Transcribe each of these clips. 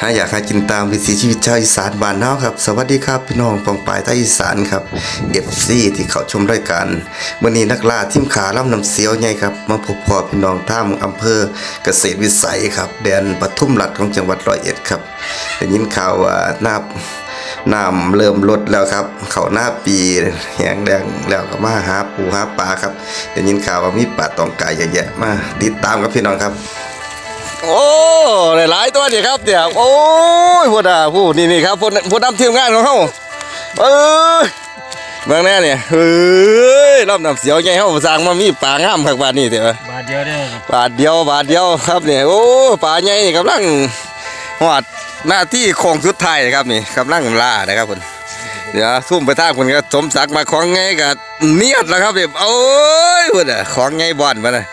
ถ้าอยากให้กินตามวิถีชีวิตชาวอีสานบ้านเฮาครับ สวัสดีครับพี่น้องปองปายใต้อีสานครับ FC ที่เขาชมรายการมื้อนี้นักล่าทีมขาล่ำน้ำเสียวใหญ่ครับมาพบพ่อพี่น้องท่ามอำเภอเกษตรวิสัยครับแดนปทุมรัฐของจังหวัดร้อยเอ็ดครับได้ยินข่าวว่าน้ำน้ำเริ่มลดแล้วครับ เขาหน้าปีแหงแดงแล้วก็มาหาปูหาปลาครับได้ยินข่าวว่ามีปลาตองกายเยอะแยะมาติดตามกับพี่น้องครับ โอ้หลายๆตัวนี่ครับเนี่ยโอ้ยพูดอะพูดนี่นี่ครับพูดพูดนำทีมงานของเขาเอ้ยเบางแน่เนี่ยเฮ้ยรอบนำเสียวใหญ่เขาสร้างมามีปลางามขักบาดนี่เถอะบาทเดียวเด้อบาทเดียวบาทเดียวครับเนี่ยโอ้ปลาใหญ่นี่กำลังหอดหน้าที่โค้งสุดท้ายนะครับนี่กำลังล่านะครับคุณเดี๋ยวซุ่มไปท่าคุณก็สมศักดิ์มาของไงกับเนียดแล้วครับเนี่ยโอ้ยพูดอะของไงบอลมาเลย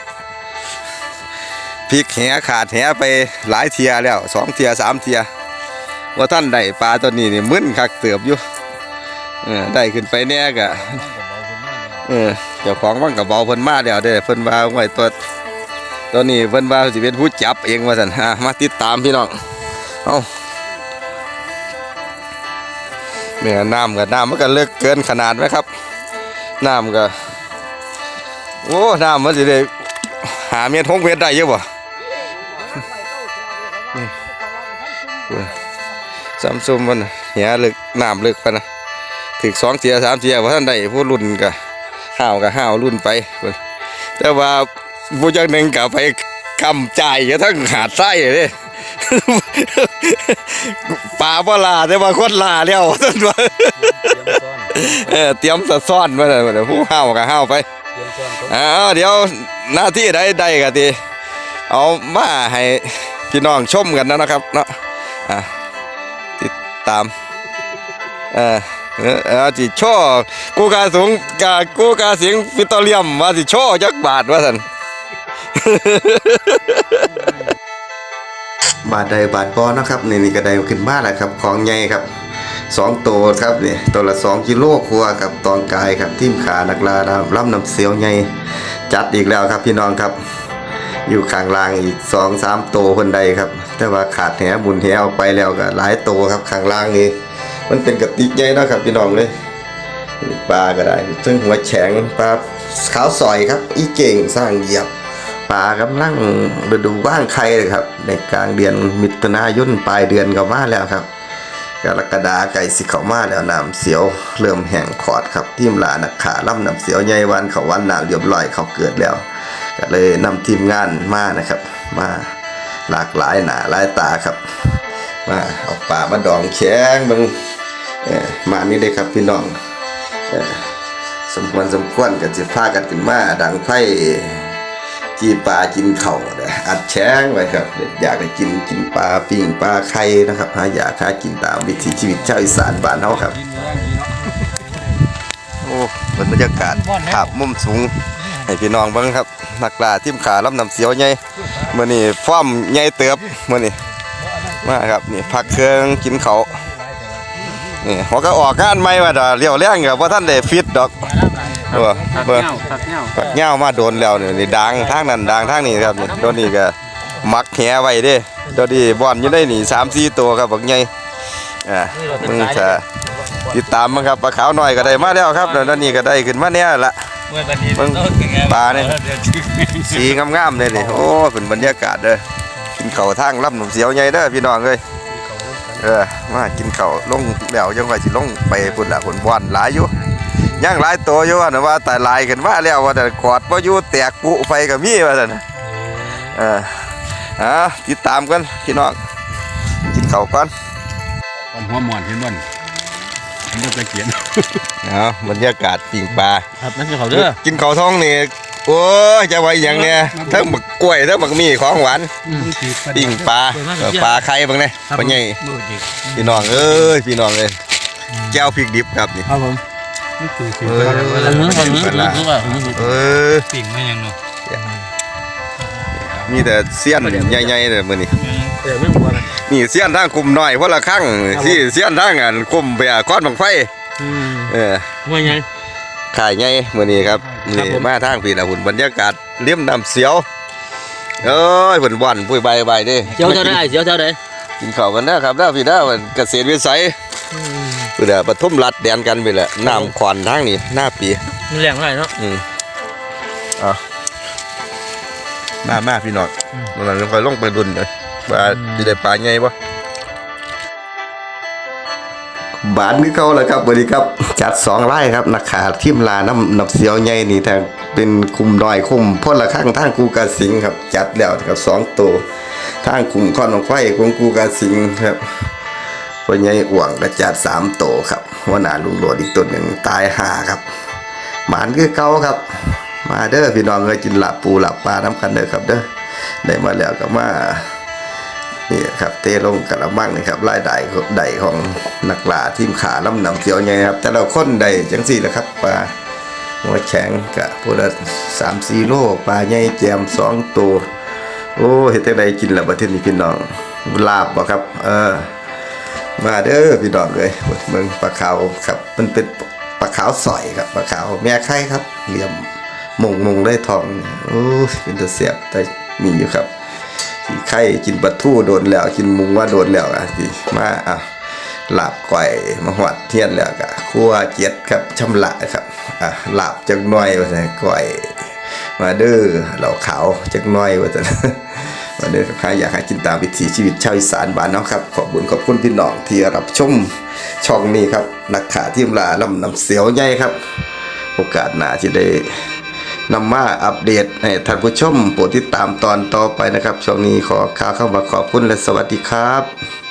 พริกแหขาดแหไปหลายเทียแล้วสองเทียสามเทียว่าท่านได้ปลาตัวนี้นี่มึนคักเติบอยู่เออได้ขึ้นไปแน่กะเออเจ้าของว่างกับเบาเพิ่นมาแล้วเด้เพิ่นว่าไว้ตัวตัวนี้เพิ่นว่าสิเป็นผู้จับเองว่าซั่นฮะมาติดตามพี่น้องเอ้าเนี่ยน้ำกับน้ำมันก็เลิกเกินขนาดไหมครับน้ำก็โอ้น้ำมันสิได้หาเมียทงเม็ดได้เยอะบ่ ซัมซุมมันน่ะเหียลึกน้ำลึกไปนะถึกสองเทียสามเทียว่าท่านใดผู้รุ่นก็ห้าวก็ห้าวรุ่นไปพุ่นแต่ว่าผู้จักหนึ่งก็ไปกำใจายก็ทั้งหาดไส้เลยป่าบ่ลาแต่ว่าคนลาแล้วท่านว่าเออเตรียมสะซ่อนไว้เลยผู้ห้าวก็ห้าวไปอ้าวเดี๋ยวหน้าที่ใดใดก็ดีเอามาให้ พี่น้องชมกันนะนะครับเนาะอะติดตามเออเออจิชว์กูกาสูงกากูกาเสียงปิโตเลียมว่าสิชว์จักบาทว่าสันบาทใดบาทบอนะครับนี่นี่ก็ไดขึ้นมาแล้วครับ ของใหญ่ครับสองตัวครับนี่ตัวละสองกิโลครัวกับตองกายครับทิมขานักลาดำล่ำน้ำเสียวใหญ่จัดอีกแล้วครับพี่น้องครับ อยู่ข้างล่างอีกสองสามตัวคนใดครับ แต่ว่าขาดแหบุญแหเอาไปแล้วก็หลายตัวครับข้างล่างนี่มันเป็นกระติกใหญ่นะครับพี่น้องเลยปลาก็ได้ซึ่งหัวแข็งปลาขาวสอยครับ อีเก่งสร้างเหยียบปลากำลังฤดูว่างไข่เลยครับ ในกลางเดือนมิถุนายนปลายเดือนก็มาแล้วครับกรกฎาไก่สิเขามาแล้วน้ำเสียวเริ่มแห้งขอดครับทีมลานักขาล่ำน้ำเสียวใหญ่วันเขาวันหนาเรียบร้อยเขาเกิดแล้ว ก็เลยนำทีมงานมานะครับ มาหลากหลายหนาหลายตาครับ มาเอาปลามาดองแข็งบางมานี่เลยครับพี่น้องอสมควรสมควรกันจะพากันขึ้นมาดังไฟจีปลากินเข่าอัดแช้งไว้ครับอยากไปกินกินปลาปิ้งปลาไข่นะครับหาอยากหากินตามวิถีชีวิตชาวอีสานบ้านเฮาครับ โอ้เป็นบรรยากาศภาพมุมสูง ให้พี่น้องเบิ่งครับนักล่าทิมขาลำน้ำเสียวใหญ่มื้อนี้ฟ้อมใหญ่เติบมื้อนี้มาครับนี่พักเครื่องกินเขาวนี่หัวก็ออกงานใหม่ว่าดอกเลี้ยวแรงก็บ่ทันได้ฟิตดอกเออตักเบิ่งเงาตักเงาปักเหย้ามาโดนแล้วนี่นี่ดังทางนั้นดังทางนี้ครับนี่ตัวนี้ก็มักแหไว้เด้ตัวนี้บอนอยู่ได้นี่3 4ตัวครับบักใหญ่อ่ามึงจะติดตามมั้งครับปลาขาวน้อยก็ได้มาแล้วครับแล้วตัวนี้ก็ได้ขึ้นมาแน่ละ เมื่อวันนี้เบิ่งปลาเนี่ย สีงามๆเลยนี่โอ้เป็นบรรยากาศเด้อกินข้าวทางลำหนุ่มเสียวใหญ่เด้อพี่น้องเอ้ยเออมากินข้าวลงแล้วยังว่าสิลงไปพุ่นละพุ่นบอนหลายอยู่ยังหลายตัวอยู่ว่าน่ะว่าแต่หลายกันมาแล้วว่าแต่กอดบ่อยู่แตกปุไปก็มีว่าซั่นน่ะเอออะติดตามกันพี่น้องกินข้าวก่อนตอนหัวหมอนเห็นบ่นเห็นบ่ตะเกียน เอาบรรยากาศปิ้งปลาครับนั่นคือเขาเด้อกินข้าวท้องนี่โอ้ยจะไว้หยังเนี่ยทั้งบักกล้วยทั้งบักมีของหวานปิ้งปลาเออปลาไข่บางเนี่ยปลาใหญ่มือจิกพี่น้องเอ้ยพี่น้องเอ้ยแก้วพริกดิบครับนี่ครับผมนี่คือคือเอออันนี้อันนี้เวลาคือว่าเออปิ่งไม่ยังเนาะมีแต่เสี้ยนใหญ่ๆเลยมื้อนี้เออไม่หัวนะนี่เสี้ยนทางกลุ่มน้อยคนละครั้งที่เสี้ยนทางอันกลุ่มเบียก้อนบังไฟอืม เออว่าไงขายใหญ่มื้อนี้ครับครันี่บผมมาทางพี่นะหุ่นบรรยากาศเลี่ยมน้ำเสียวเอ้ยเพิ่นบ่อนปุ้ยใบใบเด้เจ้าเท่าได้เจ้าเท่าได้กินข้าวกันนะครับเด้อพี่เด้อวันเกษตรวิสัยเพื่อปฐมรัฐแดนกันไปแหละน้ำขวานทางนี้หน้าปีมันแรงเท่าไหร่เนาะอืมอะมามาพี่น้องมันนั้นค่อยลงไปดุนเลยว่าจะได้ปลาใหญ่ปะบานคือเขาแหละครับสวัสดีครับ จัดสองไร่ครับนักขาทิมลาน้ำนับเสียวใหญ่นี่ทางเป็นคุมดอยคุมพ่นละข้างทางกูกาสิงครับจัดแล้วครับสองตัวทางคุมข้อนของไฟของกูกาสิงครับพ่อใหญ่อ่วงก็จัดสามตัวครับว่าหนาลุงโหลดอีกตัวหนึ่งตายห่าครับ หมานคือเก่าครับ มาเด้อพี่น้องเคยกินหลับปูหลับปลาน้ำกันเด้อครับเด้อได้มาแล้วก็มา นี่ครับเตลงกระมังนี่ครับรายได้ใดของนักล่าทีมขาลำนำเสียวใหญ่ครับ แต่เราค้นใดจังสี่แหละครับปลาหัวแข็งกะพูดละสามสี่โลปลาใหญ่แจมสองตัวโอ้เห็ดจังใดกินแล้วประเทศนี้พี่น้องลาบบ่ครับ เออ มาเด้อพี่น้องเลยเมืองปลาขาวครับ มันเป็นปลาขาวสอยครับปลาขาวแม่ไข่ครับเหลี่ยมมงมงได้ทองโอ้เป็นตัวเสียบแต่มีอยู่ครับ ไข่กินปลาทูโดนแล้ว กินมุงว่าโดนแล้วอะสิมาอะลาบก่อยมาหวัดเทียนแล้วก็คั่วเจ็ดครับชำละครับอะลาบจักน่อยว่าซั่นก่อย มาเด้อเหล่าขาวจักน่อยว่าซั่นมาเด้อครับใครอยากให้กินตามวิถีชีวิตชาวอีสานบ้านเนาะครับ ขอบคุณขอบคุณพี่น้องที่รับชมช่องนี้ครับนักขาทีมลาลำนำเสียวใหญ่ครับ โอกาสหน้าที่ได้ นำมาอัปเดตให้ท่านผู้ชมโปรดติดตามตอนต่อไปนะครับ ช่วงนี้ขอข่าวเข้ามาขอบคุณและสวัสดีครับ